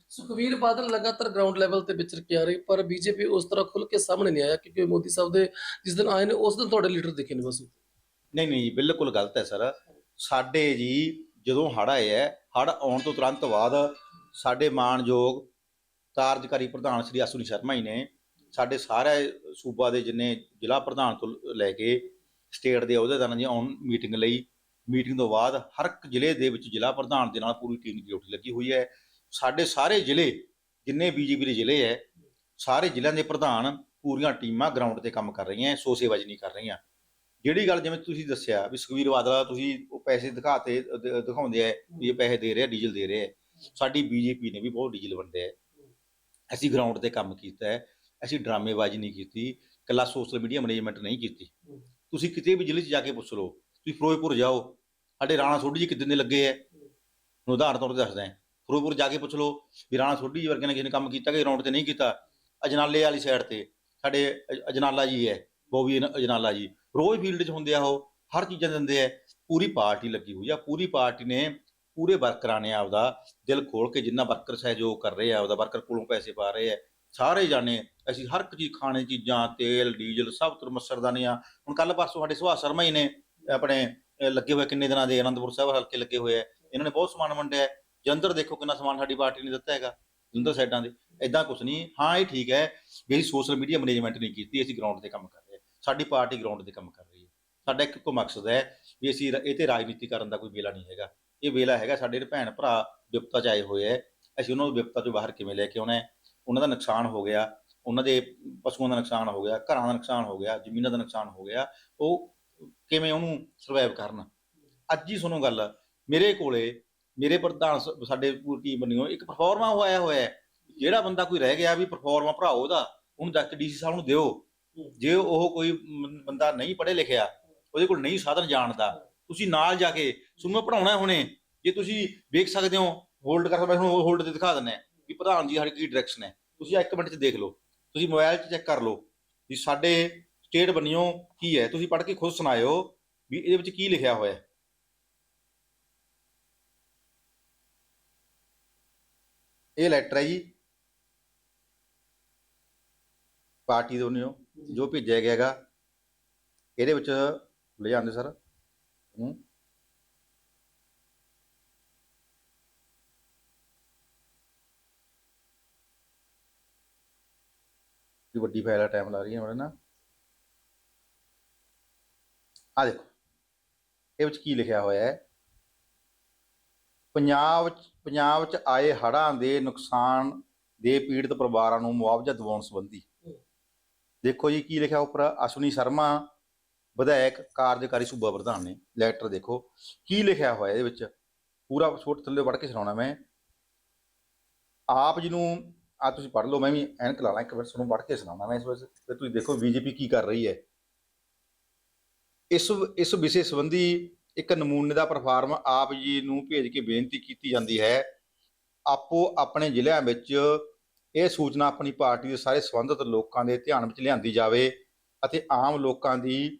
ਸੁਖਵੀਰ ਬਾਦਲ ਲਗਾਤਾਰ ਗਰਾਊਂਡ ਲੈਵਲ ਤੇ ਵਿਚਰ ਕੇ ਆ ਰਹੀ ਪਰ ਬੀਜੇਪੀ ਉਸ ਤਰ੍ਹਾਂ ਖੁੱਲ ਕੇ ਸਾਹਮਣੇ ਨਹੀਂ ਆਇਆ ਕਿਉਂਕਿ ਮੋਦੀ ਸਾਹਿਬ ਦੇ ਜਿਸ ਦਿਨ ਆਏ ਨੇ ਉਸ ਦਿਨ ਤੁਹਾਡੇ ਲੀਡਰ ਦਿਖੇ ਨੇ ਬਸ। ਨਹੀਂ ਨਹੀਂ ਬਿਲਕੁਲ ਗਲਤ ਹੈ ਸਰ। ਸਾਡੇ ਜੀ ਜਦੋਂ ਆਏ ਹੈ ਹੜ੍ਹ ਆਉਣ ਤੋਂ ਤੁਰੰਤ ਬਾਅਦ ਸਾਡੇ ਮਾਣਯੋਗ ਕਾਰਜਕਾਰੀ ਪ੍ਰਧਾਨ ਸ੍ਰੀ ਅਸ਼ਵਨੀ ਸ਼ਰਮਾ ਜੀ ਨੇ ਸਾਡੇ ਸਾਰੇ ਸੂਬਾ ਦੇ ਜਿੰਨੇ ਜ਼ਿਲ੍ਹਾ ਪ੍ਰਧਾਨ ਤੋਂ ਲੈ ਕੇ ਸਟੇਟ ਦੇ ਅਹੁਦੇਦਾਰਾਂ ਦੀ ਆਉਣ ਮੀਟਿੰਗ ਲਈ ਮੀਟਿੰਗ ਤੋਂ ਬਾਅਦ ਹਰ ਇੱਕ ਜ਼ਿਲ੍ਹੇ ਦੇ ਵਿੱਚ ਜ਼ਿਲ੍ਹਾ ਪ੍ਰਧਾਨ ਦੇ ਨਾਲ ਪੂਰੀ ਟੀਮ ਦੀ ਡਿਊਟੀ ਲੱਗੀ ਹੋਈ ਹੈ। ਸਾਡੇ ਸਾਰੇ ਜ਼ਿਲ੍ਹੇ, ਜਿੰਨੇ ਬੀਜੇਪੀ ਦੇ ਜ਼ਿਲ੍ਹੇ ਹੈ, ਸਾਰੇ ਜ਼ਿਲ੍ਹਿਆਂ ਦੇ ਪ੍ਰਧਾਨ ਪੂਰੀਆਂ ਟੀਮਾਂ ਗਰਾਊਂਡ ਤੇ ਕੰਮ ਕਰ ਰਹੀਆਂ ਸੋਸੇਬਾਜ਼ੀ ਨਹੀਂ ਕਰ ਰਹੀਆਂ। ਜਿਹੜੀ ਗੱਲ ਜਿਵੇਂ ਤੁਸੀਂ ਦੱਸਿਆ ਵੀ ਸੁਖਵੀਰ ਬਾਦਲ ਤੁਸੀਂ ਉਹ ਪੈਸੇ ਦਿਖਾਤੇ ਦਿਖਾਉਂਦੇ ਆ ਵੀ ਇਹ ਪੈਸੇ ਦੇ ਰਿਹਾ ਡੀਜ਼ਲ ਦੇ ਰਹੇ ਆ। ਸਾਡੀ ਬੀਜੇਪੀ ਨੇ ਵੀ ਬਹੁਤ ਡੀਜ਼ਲ ਵੰਡਿਆ ਹੈ। ਅਸੀਂ ਗਰਾਊਂਡ ਤੇ ਕੰਮ ਕੀਤਾ ਹੈ, ਅਸੀਂ ਡਰਾਮੇਬਾਜ਼ੀ ਨਹੀਂ ਕੀਤੀ, ਕੱਲਾ ਸੋਸ਼ਲ ਮੀਡੀਆ ਮੈਨੇਜਮੈਂਟ ਨਹੀਂ ਕੀਤੀ। ਤੁਸੀਂ ਕਿਤੇ ਵੀ ਜ਼ਿਲ੍ਹੇ 'ਚ ਜਾ ਕੇ ਪੁੱਛ ਲਓ ਤੁਸੀਂ ਫਿਰੋਜ਼ਪੁਰ ਜਾਓ। ਸਾਡੇ ਰਾਣਾ ਸੋਢੀ ਜੀ ਕਿੱਦਾਂ ਦੇ ਲੱਗੇ ਐ? ਮੈਂ ਉਦਾਹਰਨ ਤੌਰ ਤੇ ਦੱਸਦਾ ਹਾਂ ਫਿਰੋਜ਼ਪੁਰ ਜਾ ਕੇ ਪੁੱਛ ਲਓ ਵੀ ਰਾਣਾ ਸੋਢੀ ਜੀ ਵਰਗੇ ਨੇ ਕਿਸੇ ਨੇ ਕੰਮ ਕੀਤਾ ਕਿ ਗਰਾਊਂਡ ਤੇ ਨਹੀਂ ਕੀਤਾ? ਅਜਨਾਲੇ ਵਾਲੀ ਸਾਈਡ ਤੇ। ਸਾਡੇ ਅਜ- ਅਜਨਾਲਾ ਜੀ ਹੈ ਬੋਬੀ ਅਜਨਾਲਾ ਜੀ। ਰੋਜ਼ ਫੀਲਡ 'ਚ ਹੁੰਦੇ ਆ ਉਹ, ਹਰ ਚੀਜ਼ਾਂ ਦਿੰਦੇ ਆ ਪੂਰੀ ਪਾਰਟੀ ਲੱਗੀ ਹੋਈ ਆ। ਪੂਰੀ ਪਾਰਟੀ ਨੇ ਪੂਰੇ ਵਰਕਰਾਂ ਨੇ ਆਪਦਾ ਦਿਲ ਖੋਲ ਕੇ ਜਿੰਨਾ ਵਰਕਰ ਸਹਿਯੋਗ ਕਰ ਰਹੇ ਆ, ਆਪਦਾ ਵਰਕਰ ਕੋਲੋਂ ਪੈਸੇ ਪਾ ਰਹੇ ਆ ਸਾਰੇ ਜਾਣੇ ਅਸੀਂ ਹਰ ਇੱਕ ਚੀਜ਼, ਖਾਣੇ ਚੀਜ਼ਾਂ, ਤੇਲ, ਡੀਜ਼ਲ ਸਭ ਤੋਂ ਮਸਰਦਾਨੀਆਂ ਹੁਣ ਕੱਲ ਪਰਸੋਂ ਸਾਡੇ ਸੁਭਾਸ਼ ਸ਼ਰਮਾ ਜੀ ਨੇ ਆਪਣੇ ਅਹ, ਲੱਗੇ ਹੋਏ ਕਿੰਨੇ ਦਿਨਾਂ ਦੇ ਅਨੰਦਪੁਰ ਸਾਹਿਬ ਹਲਕੇ ਲੱਗੇ ਹੋਏ ਆ। ਇਹਨਾਂ ਨੇ ਬਹੁਤ ਸਮਾਨ ਵੰਡਿਆ। ਹੈ। ਜਲੰਧਰ ਦੇਖੋ ਕਿੰਨਾ ਸਮਾਨ ਸਾਡੀ ਪਾਰਟੀ ਨੇ ਦਿੱਤਾ ਹੈਗਾ ਜਲੰਧਰ ਸਾਈਡਾਂ ਦੇ। ਐਦਾਂ ਕੁਝ ਨਹੀਂ। ਹਾਂ ਇਹ ਠੀਕ ਹੈ ਵੀ ਅਸੀਂ ਸੋਸ਼ਲ ਮੀਡੀਆ ਮੈਨੇਜਮੈਂਟ ਨਹੀਂ ਕੀਤੀ ਅਸੀਂ ਗਰਾਊਂਡ ਤੇ ਕੰਮ ਕਰ ਰਹੇ ਹਾਂ। ਸਾਡੀ ਪਾਰਟੀ ਗਰਾਊਂਡ ਤੇ ਕੰਮ ਕਰ ਰਹੀ ਹੈ। ਸਾਡਾ ਇੱਕ ਇੱਕੋ ਮਕਸਦ ਹੈ ਵੀ ਅਸੀਂ ਰ- ਇਹ ਤੇ ਰਾਜਨੀਤੀ ਕਰਨ ਦਾ ਕੋਈ ਵੇਲਾ ਨਹੀਂ ਹੈਗਾ। ਇਹ ਵੇਲਾ ਹੈਗਾ ਸਾਡੇ ਜਿਹੜੇ ਭੈਣ ਭਰਾ ਵਿਪਤਾ ਚ ਆਏ ਹੋਏ ਹੈ। ਅਸੀਂ ਉਹਨਾਂ ਨੂੰ ਵਿਪਤਾ ਤੋਂ ਬਾਹਰ ਕਿਵੇਂ ਲੈ ਕੇ ਆਉਣਾ ਹੈ? ਉਹਨਾਂ ਦਾ ਨੁਕਸਾਨ ਹੋ ਗਿਆ। ਉਹਨਾਂ ਦੇ ਪਸ਼ੂਆਂ ਦਾ ਨੁਕਸਾਨ ਹੋ ਗਿਆ ਘਰਾਂ ਦਾ ਨੁਕਸਾਨ ਹੋ ਗਿਆ ਜ਼ਮੀਨਾਂ ਦਾ ਨੁਕਸਾਨ ਹੋ ਗਿਆ। ਉਹ ਕਿਵੇਂ ਉਹਨੂੰ ਸਰਵਾਈਵ ਕਰਨ। ਅੱਜ ਹੀ ਸੁਣੋ ਗੱਲ, ਮੇਰੇ ਕੋਲੇ ਮੇਰੇ ਪ੍ਰਧਾਨ ਸ- ਸਾਡੇ ਪੂਰੀ ਟੀਮ ਬਣੀਓ ਇੱਕ ਪਰਫਾਰਮਾ ਹੋਇਆ ਹੋਇਆ ਹੈ, ਜਿਹੜਾ ਬੰਦਾ ਕੋਈ ਰਹਿ ਗਿਆ ਵੀ ਪਰਫਾਰਮਾ ਭਰਾਓ ਉਹਦਾ, ਉਹਨੂੰ ਜਾ ਕੇ ਡੀਸੀ ਸਾਹਿਬ ਨੂੰ ਦਿਓ। ਜੇ ਉਹ ਕੋਈ ਮ- ਬੰਦਾ ਨਹੀਂ ਪੜ੍ਹੇ ਲਿਖਿਆ, ਉਹਦੇ ਕੋਲ ਨਹੀਂ ਸਾਧਨ ਜਾਣਦਾ, ਤੁਸੀਂ ਨਾਲ ਜਾ ਕੇ ਤੁਹਾਨੂੰ ਪੜਾਉਣਾ ਹੁਣੇ, ਜੇ ਤੁਸੀਂ ਵੇਖ ਸਕਦੇ ਹੋ ਹੋਲਡ ਕਰ ਸਕਦੇ ਹੋ ਹੋਲਡ ਤੇ ਦਿਖਾ ਦਿੰਦੇ ਆ ਵੀ ਪ੍ਰਧਾਨ ਜੀ, ਸਾਡੀ ਕੀ ਡਾਇਰੈਕਸ਼ਨ ਹੈ। ਤੁਸੀਂ ਇੱਕ ਮਿੰਟ 'ਚ ਦੇਖ ਲਓ, ਤੁਸੀਂ ਮੋਬਾਈਲ 'ਚ ਚੈੱਕ ਕਰ ਲਓ ਵੀ ਸਾਡੇ ਸਟੇਟ ਬਣੀਓ ਕੀ ਹੈ? ਤੁਸੀਂ ਪੜ੍ਹ ਕੇ ਖੁਦ ਸੁਣਾਇਓ ਵੀ ਇਹਦੇ ਵਿੱਚ ਕੀ ਲਿਖਿਆ ਹੋਇਆ ਹੈ। ਇਹ ਲੈਟਰ ਹੈ ਜੀ। ਪਾਰਟੀ ਦੇ ਵੱਲੋਂ ਜੋ ਭੇਜਿਆ ਗਿਆ ਹੈਗਾ। ਇਹਦੇ ਵਿੱਚ ਲੈ ਜਾਂਦੇ ਸਰ। ਹੂੰ। ਵੱਡੀ ਫਾਈਲ ਆ ਟਾਈਮ ਲਾ ਰਹੀ ਹੈ ਮੇਰੇ ਨਾ। ਆ ਦੇਖੋ ਇਹ ਵਿੱਚ ਕੀ ਲਿਖਿਆ ਹੋਇਆ ਹੈ? ਪੰਜਾਬ ਚ ਪੰਜਾਬ ਚ ਆਏ ਹੜ੍ਹਾਂ ਦੇ ਨੁਕਸਾਨ ਦੇ ਪੀੜਤ ਪਰਿਵਾਰਾਂ ਨੂੰ ਮੁਆਵਜ਼ਾ ਦਿਵਾਉਣ ਸੰਬੰਧੀ। ਦੇਖੋ ਜੀ ਕੀ ਲਿਖਿਆ ਉੱਪਰ? ਅਸ਼ਵਨੀ ਸ਼ਰਮਾ ਵਿਧਾਇਕ ਕਾਰਜਕਾਰੀ ਸੂਬਾ ਪ੍ਰਧਾਨ ਨੇ ਲੈਟਰ ਦੇਖੋ। ਕੀ ਲਿਖਿਆ ਹੋਇਆ ਇਹਦੇ ਵਿੱਚ? ਪੂਰਾ ਛੋਟ ਥੱਲੇ ਵੜ ਕੇ ਸੁਣਾਉਣਾ ਮੈਂ। ਆਪ ਜੀ ਨੂੰ ਆ ਤੁਸੀਂ ਪੜ੍ਹ ਲਓ ਮੈਂ ਵੀ ਐਨਕ ਲਾ ਲਾਂ ਇੱਕ ਵਾਰ ਤੁਹਾਨੂੰ ਪੜ੍ਹ ਕੇ ਸੁਣਾਉਣਾ ਮੈਂ ਇਸ ਵਿੱਚ। ਤੇ ਤੁਸੀਂ ਦੇਖੋ ਬੀਜੇਪੀ ਕੀ ਕਰ ਰਹੀ ਹੈ? ਇਸ ਇਸ ਵਿਸ਼ੇ ਸੰਬੰਧੀ ਇੱਕ ਨਮੂਨੇ ਦਾ ਪਰਫਾਰਮ ਆਪ ਜੀ ਨੂੰ ਭੇਜ ਕੇ ਬੇਨਤੀ ਕੀਤੀ ਜਾਂਦੀ ਹੈ। ਆਪੋ ਆਪਣੇ ਜ਼ਿਲ੍ਹਿਆਂ ਵਿੱਚ ਇਹ ਸੂਚਨਾ ਆਪਣੀ ਪਾਰਟੀ ਦੇ ਸਾਰੇ ਸੰਬੰਧਿਤ ਲੋਕਾਂ ਦੇ ਧਿਆਨ ਵਿੱਚ ਲਿਆਂਦੀ ਜਾਵੇ ਅਤੇ ਆਮ ਲੋਕਾਂ ਦੀ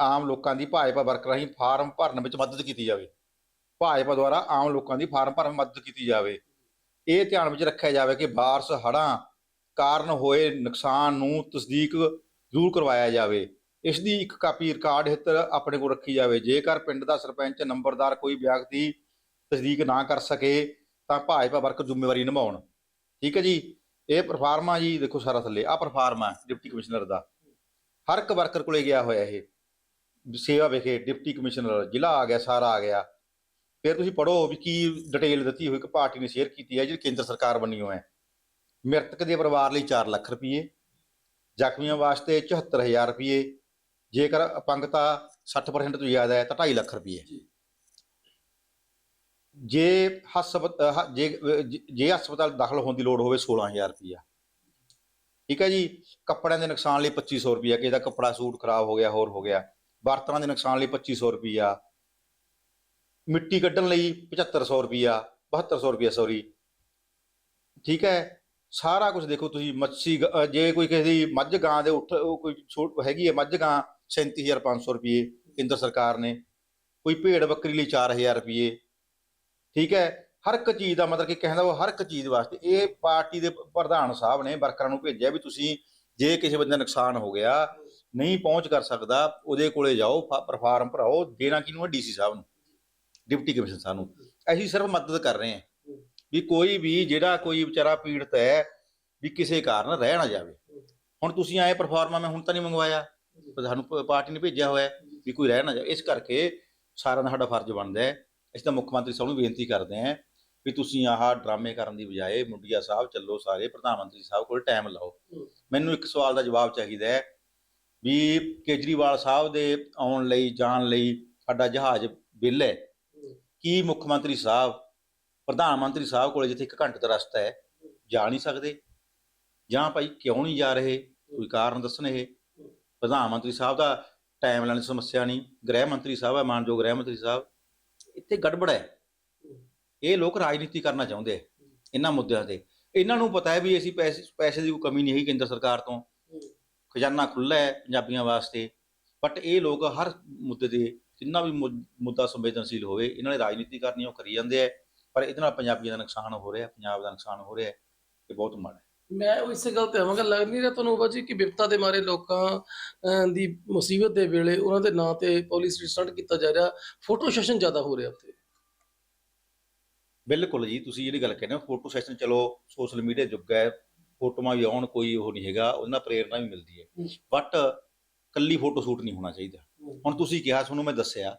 ਆਮ ਲੋਕਾਂ ਦੀ ਭਾਜਪਾ ਵਰਕ ਰਾਹੀਂ ਫਾਰਮ ਭਰਨ ਵਿੱਚ ਮਦਦ ਕੀਤੀ ਜਾਵੇ। ਭਾਜਪਾ ਦੁਆਰਾ ਆਮ ਲੋਕਾਂ ਦੀ ਫਾਰਮ ਭਰਨ ਮਦਦ ਕੀਤੀ ਜਾਵੇ। ਇਹ ਧਿਆਨ ਵਿੱਚ ਰੱਖਿਆ ਜਾਵੇ ਕਿ ਬਾਰਸ ਹੜ੍ਹਾਂ ਕਾਰਨ ਹੋਏ ਨੁਕਸਾਨ ਨੂੰ ਤਸਦੀਕ ਜ਼ਰੂਰ ਕਰਵਾਇਆ ਜਾਵੇ। ਇਸ ਦੀ ਇੱਕ ਕਾਪੀ ਰਿਕਾਰਡ ਹਿੱਤ ਆਪਣੇ ਕੋਲ ਰੱਖੀ ਜਾਵੇ। ਜੇਕਰ ਪਿੰਡ ਦਾ ਸਰਪੰਚ ਨੰਬਰਦਾਰ ਕੋਈ ਵਿਅਕਤੀ ਤਸਦੀਕ ਨਾ ਕਰ ਸਕੇ, ਤਾਂ ਭਾਜਪਾ ਵਰਕ ਜ਼ਿੰਮੇਵਾਰੀ ਨਿਭਾਉਣ। ਠੀਕ ਹੈ ਜੀ? ਇਹ ਪਰਫਾਰਮਾ ਜੀ, ਦੇਖੋ ਸਾਰਾ ਥੱਲੇ। ਆ ਪਰਫਾਰਮਾ ਡਿਪਟੀ ਕਮਿਸ਼ਨਰ ਦਾ। ਹਰ ਇੱਕ ਵਰਕਰ ਕੋਲੇ ਗਿਆ ਹੋਇਆ ਇਹ। ਸੇਵਾ ਵਿਖੇ, ਡਿਪਟੀ ਕਮਿਸ਼ਨਰ, ਜ਼ਿਲ੍ਹਾ ਆ ਗਿਆ, ਸਾਰਾ ਆ ਗਿਆ। ਫਿਰ ਤੁਸੀਂ ਪੜੋ ਵੀ ਕੀ ਡਿਟੇਲ ਦਿੱਤੀ ਹੋਈ ਕਿ ਪਾਰਟੀ ਨੇ ਸ਼ੇਅਰ ਕੀਤੀ ਹੈ, ਜਿਹੜੀ ਕੇਂਦਰ ਸਰਕਾਰ ਬਣੀ ਹੋਈ ਹੈ। ਮ੍ਰਿਤਕ ਦੇ ਪਰਿਵਾਰ ਲਈ 4 ਲੱਖ ਰੁਪਏ ਜ਼ਖਮੀਆਂ ਵਾਸਤੇ 74000 ਰੁਪਏ ਜੇਕਰ ਅਪੰਗਤਾ 60% ਤੋਂ ਜ਼ਿਆਦਾ ਹੈ ਤਾਂ 2.5 ਲੱਖ ਰੁਪਏ ਜੇ। ਹਸਪਤਾਲ ਜੇ ਹਸਪਤਾਲ ਦਾਖਲ ਹੋਣ ਦੀ ਲੋੜ ਹੋਵੇ 16000 ਰੁਪਇਆ। ਠੀਕ ਹੈ ਜੀ? ਕੱਪੜਿਆਂ ਦੇ ਨੁਕਸਾਨ ਲਈ 2500 ਰੁਪਇਆ ਕਿਸੇ ਦਾ ਕੱਪੜਾ ਸੂਟ ਖਰਾਬ ਹੋ ਗਿਆ ਹੋਰ ਹੋ ਗਿਆ। ਬਰਤਨਾਂ ਦੇ ਨੁਕਸਾਨ ਲਈ 2500 ਰੁਪਇਆ। ਮਿੱਟੀ ਕੱਢਣ ਲਈ 7500 ਰੁਪਇਆ 7200 ਰੁਪਇਆ ਸੌਰੀ। ਠੀਕ ਹੈ? ਸਾਰਾ ਕੁਝ ਦੇਖੋ ਤੁਸੀਂ ਮੱਛੀ ਜੇ ਕੋਈ ਕਿਸੇ ਦੀ ਮੱਝ ਗਾਂ ਦੇ ਉੱਠ ਉਹ ਕੋਈ ਛੋਟ ਹੈਗੀ ਹੈ ਮੱਝ ਗਾਂ 37500 ਰੁਪਏ ਕੇਂਦਰ ਸਰਕਾਰ ਨੇ। ਕੋਈ ਭੇਡ ਬੱਕਰੀ ਲਈ 4000 ਰੁਪਏ। ਠੀਕ ਹੈ? ਹਰ ਇੱਕ ਚੀਜ਼ ਦਾ ਮਤਲਬ ਕਿ ਕਹਿੰਦਾ ਉਹ ਹਰ ਇੱਕ ਚੀਜ਼ ਵਾਸਤੇ। ਇਹ ਪਾਰਟੀ ਦੇ ਪ੍ਰਧਾਨ ਸਾਹਿਬ ਨੇ ਵਰਕਰਾਂ ਨੂੰ ਭੇਜਿਆ ਵੀ ਤੁਸੀਂ ਜੇ ਕਿਸੇ ਬੰਦੇ ਦਾ ਨੁਕਸਾਨ ਹੋ ਗਿਆ, ਨਹੀਂ ਪਹੁੰਚ ਕਰ ਸਕਦਾ, ਉਹਦੇ ਕੋਲੇ ਜਾਓ ਫਾਰਮ ਭਰਾਓ, ਦੇਣਾ ਕਿਹਨੂੰ ਹੈ? ਡੀਸੀ ਸਾਹਿਬ ਨੂੰ, ਡਿਪਟੀ ਕਮਿਸ਼ਨਰ ਸਾਹਿਬ ਨੂੰ। ਅਸੀਂ ਸਿਰਫ ਮਦਦ ਕਰ ਰਹੇ ਹਾਂ ਵੀ ਕੋਈ ਵੀ ਜਿਹੜਾ ਕੋਈ ਵਿਚਾਰਾ ਪੀੜਤ ਹੈ ਵੀ ਕਿਸੇ ਕਾਰਨ ਰਹਿ ਨਾ ਜਾਵੇ। ਹੁਣ ਤੁਸੀਂ ਆਏ ਪਰਫਾਰਮਾ ਮੈਂ ਹੁਣ ਤਾਂ ਨਹੀਂ ਮੰਗਵਾਇਆ। ਪ- ਪਾਰਟੀ ਨੇ ਭੇਜਿਆ ਹੋਇਆ ਹੈ ਵੀ ਕੋਈ ਰਹਿ ਨਾ ਜਾਵੇ। ਇਸ ਕਰਕੇ ਸਾਰਿਆਂ ਦਾ ਸਾਡਾ ਫਰਜ਼ ਬਣਦਾ ਹੈ। ਅਸੀਂ ਤਾਂ ਮੁੱਖ ਮੰਤਰੀ ਸਾਹਿਬ ਨੂੰ ਬੇਨਤੀ ਕਰਦੇ ਹਾਂ ਵੀ ਤੁਸੀਂ ਆਹ ਡਰਾਮੇ ਕਰਨ ਦੀ ਬਜਾਏ ਮੁੰਡਿਆ ਸਾਹਿਬ ਚੱਲੋ ਸਾਰੇ ਪ੍ਰਧਾਨ ਮੰਤਰੀ ਸਾਹਿਬ ਕੋਲ ਟਾਈਮ ਲਾਓ। ਮੈਨੂੰ ਇੱਕ ਸਵਾਲ ਦਾ ਜਵਾਬ ਚਾਹੀਦਾ ਹੈ ਵੀ ਕੇਜਰੀਵਾਲ ਸਾਹਿਬ ਦੇ ਆਉਣ ਲਈ ਜਾਣ ਲਈ ਸਾਡਾ ਜਹਾਜ਼ ਬਿੱਲ ਹੈ। ਕੀ ਮੁੱਖ ਮੰਤਰੀ ਸਾਹਿਬ ਪ੍ਰਧਾਨ ਮੰਤਰੀ ਸਾਹਿਬ ਕੋਲੇ ਜਿੱਥੇ ਇੱਕ ਘੰਟੇ ਦਾ ਰਸਤਾ ਹੈ। ਜਾ ਨਹੀਂ ਸਕਦੇ? ਜਾਂ ਭਾਈ ਕਿਉਂ ਨਹੀਂ ਜਾ ਰਹੇ? ਕੋਈ ਕਾਰਨ ਦੱਸਣ ਇਹ? ਪ੍ਰਧਾਨ ਮੰਤਰੀ ਸਾਹਿਬ ਦਾ ਟਾਈਮ ਲੈਣ ਦੀ ਸਮੱਸਿਆ ਨਹੀਂ, ਗ੍ਰਹਿ ਮੰਤਰੀ ਸਾਹਿਬ ਹੈ, ਮਾਨਯੋਗ ਗ੍ਰਹਿ ਮੰਤਰੀ ਸਾਹਿਬ। ਇੱਥੇ ਗੜਬੜ ਹੈ। ਇਹ ਲੋਕ ਰਾਜਨੀਤੀ ਕਰਨਾ ਚਾਹੁੰਦੇ ਆ, ਇਹਨਾਂ ਮੁੱਦਿਆਂ ਤੇ। ਇਹਨਾਂ ਨੂੰ ਪਤਾ ਹੈ ਵੀ ਅਸੀਂ ਪੈਸੇ ਪੈਸੇ ਦੀ ਕੋਈ ਕਮੀ ਨਹੀਂ ਹੈਗੀ ਕੇਂਦਰ ਸਰਕਾਰ ਤੋਂ। ਖਜ਼ਾਨਾ ਖੁੱਲ੍ਹਾ ਹੈ ਪੰਜਾਬੀਆਂ ਵਾਸਤੇ। ਬਟ ਇਹ ਲੋਕ ਹਰ ਮੁੱਦੇ ਤੇ ਜਿੰਨਾ ਵੀ ਮੁ- ਮੁੱਦਾ ਸੰਵੇਦਨਸ਼ੀਲ ਹੋਵੇ, ਇਹਨਾਂ ਨੇ ਰਾਜਨੀਤੀ ਕਰਨੀ, ਉਹ ਕਰੀ ਜਾਂਦੇ ਆ। ਪਰ ਇਹਦੇ ਨਾਲ ਪੰਜਾਬੀਆਂ ਦਾ ਨੁਕਸਾਨ ਹੋ ਰਿਹਾ, ਪੰਜਾਬ ਦਾ ਨੁਕਸਾਨ ਹੋ ਰਿਹਾ, ਇਹ ਬਹੁਤ ਮਾੜਾ ਹੈ। ਮੈਂ ਉਹ ਇਸੇ ਗੱਲ ਤੇ ਆਵਾਂਗਾ ਲੱਗ ਨਹੀਂ ਰਿਹਾ ਤੁਹਾਨੂੰ ਬਾਜੀ ਕਿ ਵਿਪਤਾ ਦੇ ਮਾਰੇ ਲੋਕਾਂ ਅਹ, ਦੀ ਮੁਸੀਬਤ ਦੇ ਵੇਲੇ ਉਹਨਾਂ ਦੇ ਨਾਂ ਤੇ ਪੁਲਿਸ ਰਿਸਟੰਟ ਕੀਤਾ ਜਾ ਰਿਹਾ ਫੋਟੋ ਸੈਸ਼ਨ ਜ਼ਿਆਦਾ ਹੋ ਰਿਹਾ ਉੱਥੇ। ਬਿਲਕੁਲ ਜੀ ਤੁਸੀਂ ਜਿਹੜੀ ਗੱਲ ਕਹਿੰਦੇ ਹੋ ਫੋਟੋ ਸੈਸ਼ਨ ਚਲੋ ਸੋਸ਼ਲ ਮੀਡੀਆ ਯੁੱਗ ਹੈ ਫੋਟੋਆਂ ਵੀ ਆਉਣ ਕੋਈ ਉਹ ਨਹੀਂ ਹੈਗਾ ਉਹਨਾਂ ਪ੍ਰੇਰਣਾ ਵੀ ਮਿਲਦੀ ਹੈ। ਬਟ ਕੱਲੀ ਫੋਟੋ ਸ਼ੂਟ ਨਹੀਂ ਹੋਣਾ ਚਾਹੀਦਾ। ਹੁਣ ਤੁਸੀਂ ਕਿਹਾ ਤੁਹਾਨੂੰ ਮੈਂ ਦੱਸਿਆ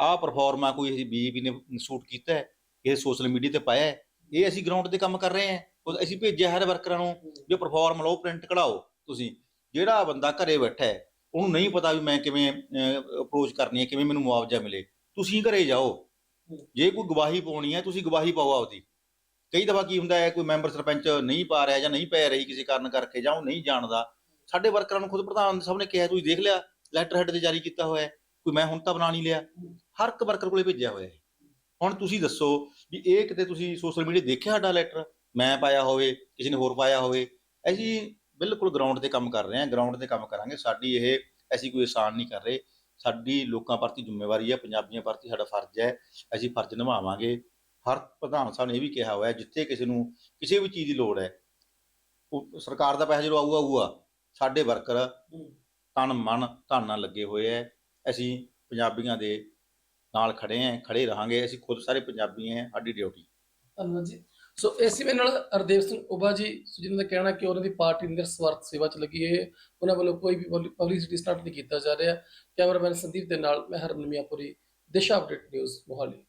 ਆਹ ਪਰਫਾਰਮਾ ਕੋਈ ਅਸੀਂ ਬੀਜੇਪੀ ਨੇ ਸ਼ੂਟ ਕੀਤਾ ਹੈ ਇਹ ਸੋਸ਼ਲ ਮੀਡੀਆ ਤੇ ਪਾਇਆ ਹੈ ਇਹ ਅਸੀਂ ਗਰਾਊਂਡ ਤੇ ਕੰਮ ਕਰ ਰਹੇ ਹਾਂ। ਉਹ ਅਸੀਂ ਭੇਜਿਆ ਹਰ ਵਰਕਰਾਂ ਨੂੰ ਵੀ ਪਰਫਾਰਮ ਲਓ ਪ੍ਰਿੰਟ ਕਢਾਓ ਤੁਸੀਂ। ਜਿਹੜਾ ਬੰਦਾ ਘਰੇ ਬੈਠਾ ਹੈ, ਉਹਨੂੰ ਨਹੀਂ ਪਤਾ ਵੀ ਮੈਂ ਕਿਵੇਂ ਅਪਰੋਚ ਕਰਨੀ ਹੈ, ਕਿਵੇਂ ਮੈਨੂੰ ਮੁਆਵਜ਼ਾ ਮਿਲੇ। ਤੁਸੀਂ ਘਰੇ ਜਾਓ। ਜੇ ਕੋਈ ਗਵਾਹੀ ਪਾਉਣੀ ਹੈ, ਤੁਸੀਂ ਗਵਾਹੀ ਪਾਓ ਆਪਦੀ। ਕਈ ਦਫਾ ਕੀ ਹੁੰਦਾ ਹੈ, ਕੋਈ ਮੈਂਬਰ ਸਰਪੰਚ ਨਹੀਂ ਪਾ ਰਿਹਾ ਜਾਂ ਨਹੀਂ ਪੈ ਰਹੀ ਕਿਸੇ ਕਾਰਨ ਕਰਕੇ ਜਾਂ ਉਹ ਨਹੀਂ ਜਾਣਦਾ। ਸਾਡੇ ਵਰਕਰਾਂ ਨੂੰ ਖੁਦ ਪ੍ਰਧਾਨ ਸਾਹਿਬ ਨੇ ਕਿਹਾ, ਤੁਸੀਂ ਦੇਖ ਲਿਆ ਲੈਟਰ ਹੈਡ ਤੇ ਜਾਰੀ ਕੀਤਾ ਹੋਇਆ ਹੈ, ਕੋਈ ਮੈਂ ਹੁਣ ਤਾਂ ਬਣਾ ਨਹੀਂ ਲਿਆ। ਹਰ ਇੱਕ ਵਰਕਰ ਕੋਲੇ ਭੇਜਿਆ ਹੋਇਆ ਹੈ। ਹੁਣ ਤੁਸੀਂ ਦੱਸੋ ਵੀ ਇਹ ਕਿਤੇ ਤੁਸੀਂ ਸੋਸ਼ਲ ਮੀਡੀਆ ਦੇਖਿਆ ਸਾਡਾ ਲੈਟਰ ਮੈਂ ਪਾਇਆ ਹੋਵੇ ਕਿਸੇ ਨੇ ਹੋਰ ਪਾਇਆ ਹੋਵੇ ਅਸੀਂ ਬਿਲਕੁਲ ਗਰਾਊਂਡ ਤੇ ਕੰਮ ਕਰ ਰਹੇ ਹਾਂ ਗਰਾਊਂਡ ਤੇ ਕੰਮ ਕਰਾਂਗੇ। ਸਾਡੀ ਇਹ ਅਸੀਂ ਕੋਈ ਆਸਾਨ ਨਹੀਂ ਕਰ ਰਹੇ। ਸਾਡੀ ਲੋਕਾਂ ਪ੍ਰਤੀ ਜ਼ਿੰਮੇਵਾਰੀ ਹੈ ਪੰਜਾਬੀਆਂ ਪ੍ਰਤੀ ਸਾਡਾ ਫਰਜ਼ ਹੈ ਅਸੀਂ ਫਰਜ਼ ਨਿਭਾਵਾਂਗੇ। ਹਰ ਪ੍ਰਧਾਨ ਸਾਹਿਬ ਨੇ ਇਹ ਵੀ ਕਿਹਾ ਹੋਇਆ ਜਿੱਥੇ ਕਿਸੇ ਨੂੰ ਕਿਸੇ ਵੀ ਚੀਜ਼ ਦੀ ਲੋੜ ਹੈ ਉਹ ਸਰਕਾਰ ਦਾ ਪੈਸਾ ਜਦੋਂ ਆਊਗਾ ਆਊਗਾ। ਸਾਡੇ ਵਰਕਰ ਤਨ ਮਨ ਧਨ ਨਾਲ ਲੱਗੇ ਹੋਏ ਐ ਅਸੀਂ ਪੰਜਾਬੀਆਂ ਦੇ ਨਾਲ ਖੜੇ ਆਂ ਖੜੇ ਰਹਾਂਗੇ। ਅਸੀਂ ਖੁਦ ਸਾਰੇ ਪੰਜਾਬੀ ਆਂ ਸਾਡੀ ਡਿਊਟੀ। ਧੰਨਵਾਦ ਜੀ। ਸੋ ਇਸੇ ਵੇ ਨਾਲ ਹਰਦੇਵ ਸਿੰਘ ਉਬਾ ਜੀ ਜਿਨ੍ਹਾਂ ਦਾ ਕਹਿਣਾ ਕਿ ਉਹਨਾਂ ਦੀ ਪਾਰਟੀ ਨਿਰਸਵਾਰਥ ਸੇਵਾ ਚ ਲੱਗੀ ਹੈ, ਉਹਨਾਂ ਵੱਲੋਂ ਕੋਈ ਵੀ ਪਬਲਿਸਿਟੀ ਸਟਾਰਟ ਨਹੀਂ ਕੀਤਾ ਜਾ ਰਿਹਾ। ਕੈਮਰਾਮੈਨ ਸੰਦੀਪ ਦੇ ਨਾਲ ਮੈਂ ਹਰਮਨ ਮੀਆਂਪੁਰੀ ਦਿਸ਼ਾ ਅਪਡੇਟ ਨਿਊਜ਼ ਮੋਹਾਲੀ।